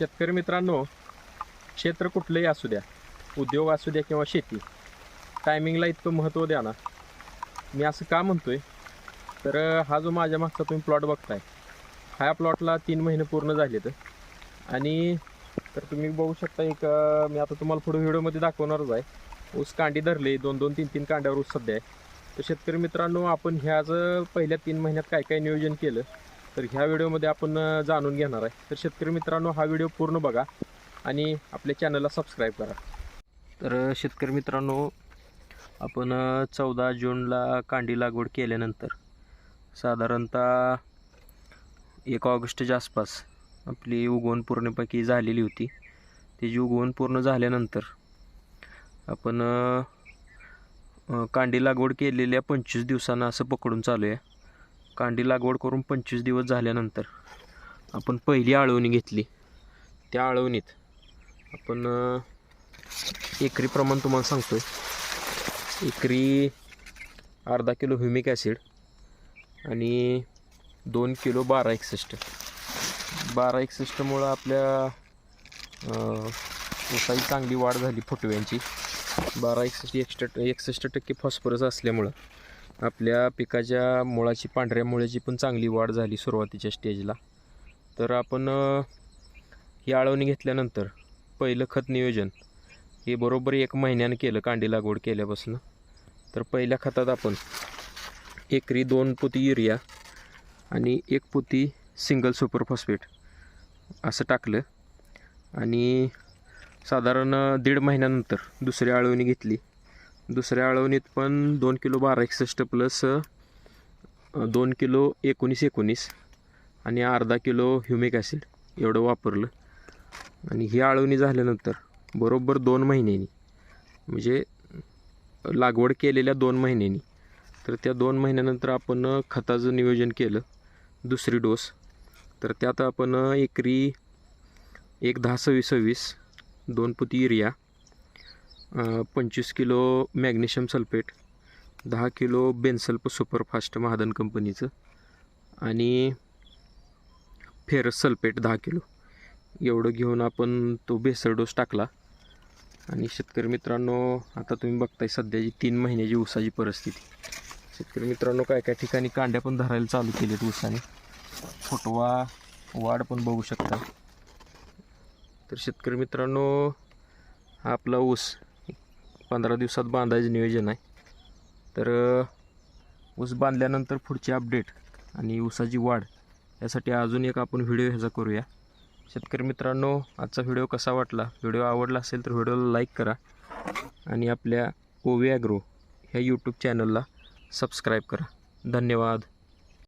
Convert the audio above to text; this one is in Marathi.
शेतकरी मित्रांनो क्षेत्र कुठलंही असू द्या उद्योग असू द्या किंवा शेती टायमिंगला इतकं महत्त्व द्या ना. मी असं का म्हणतो आहे तर हा जो माझ्या मागचा तुम्ही प्लॉट बघताय ह्या प्लॉटला तीन महिने पूर्ण झाले तर आणि तर तुम्ही बघू शकता एक मी आता तुम्हाला पुढे व्हिडिओमध्ये दाखवणारच आहे. ऊस कांडी धरले दोन दोन तीन तीन कांड्यावर ऊस सध्या आहे. तर शेतकरी मित्रांनो आपण ह्याच पहिल्या तीन महिन्यात काय काय नियोजन केलं? तर ह्या व्हिडिओमध्ये आपण जाणून घेणार आहे. तर शेतकरी मित्रांनो हा व्हिडिओ पूर्ण बघा आणि आपल्या चॅनलला सबस्क्राईब करा. तर शेतकरी मित्रांनो आपण चौदा जूनला कांडी लागवड केल्यानंतर साधारणतः एक ऑगस्टच्या आसपास आपली उगवण पूर्णपैकी झालेली होती. त्याची उगवण पूर्ण झाल्यानंतर आपण कांडी लागवड केलेल्या पंचवीस दिवसांना असं पकडून चालू आहे. कांडी लागवड करून पंचवीस दिवस झाल्यानंतर आपण पहिली आळवणी घेतली. त्या आळवणीत आपण एकरी प्रमाण तुम्हाला सांगतो आहे एकरी अर्धा किलो ह्युमिक ॲसिड आणि दोन किलो बारा एकसष्ट. बारा एकसष्टमुळं आपल्या अं, ऊसाची चांगली वाढ झाली फुटव्यांची. बारा एकसष्ट एकसष्ट एकसष्ट टक्के फॉस्फरस असल्यामुळं. आपल्या पिकाच्या मुळाची पांढऱ्या मुळ्याची पण चांगली वाढ झाली सुरुवातीच्या स्टेजला. तर आपण ही आळवणी घेतल्यानंतर पहिलं खत नियोजन. हे बरोबर एक महिन्यानं केलं कांडी लागवड केल्यापासून. तर पहिल्या खतात आपण एकरी दोन पोती युरिया आणि एक पोती सिंगल सुपर फॉस्फेट असं टाकलं. आणि साधारण दीड महिन्यानंतर दुसरी आळवणी घेतली. दुसऱ्या आळवणीत पण दोन किलो बारा एकसष्ट प्लस दोन किलो एकोणीस एकोणीस आणि अर्धा किलो ह्युमिक ॲसिड एवढं वापरलं. आणि ही आळवणी झाल्यानंतर बरोबर दोन महिन्यांनी म्हणजे लागवड केलेल्या दोन महिन्यांनी तर त्या दोन महिन्यानंतर आपण खताचं नियोजन केलं दुसरी डोस. तर त्यात आपण एकरी एक दहा सव्वीस सव्वीस दोन पुती युरिया पंचवीस किलो मॅग्नेशियम सल्फेट दहा किलो बेन्सल्प सुपरफास्ट महादन कंपनीचं आणि फेरस सल्फेट दहा किलो. एवढं घेऊन आपण तो बेसर डोस टाकला. आणि शेतकरी मित्रांनो आता तुम्ही बघताय सध्याची तीन महिन्याची ऊसाची परिस्थिती. शेतकरी मित्रांनो काय काय ठिकाणी कांड्या पण धरायला चालू केलेत ऊसाने. फुटवा वाढ पण बघू शकता. तर शेतकरी मित्रांनो हा आपला ऊस पंधरा दिवसात बांधायचं नियोजन आहे. तर ऊस बांधल्यानंतर पुढची अपडेट आणि ऊसाची वाढ यासाठी अजून एक आपण व्हिडिओ ह्याचा करूया. शेतकरी मित्रांनो आजचा व्हिडिओ कसा वाटला? व्हिडिओ आवडला असेल तर व्हिडिओला लाईक करा आणि आपल्या ओवी ॲग्रो ह्या यूट्यूब चॅनलला सबस्क्राईब करा. धन्यवाद.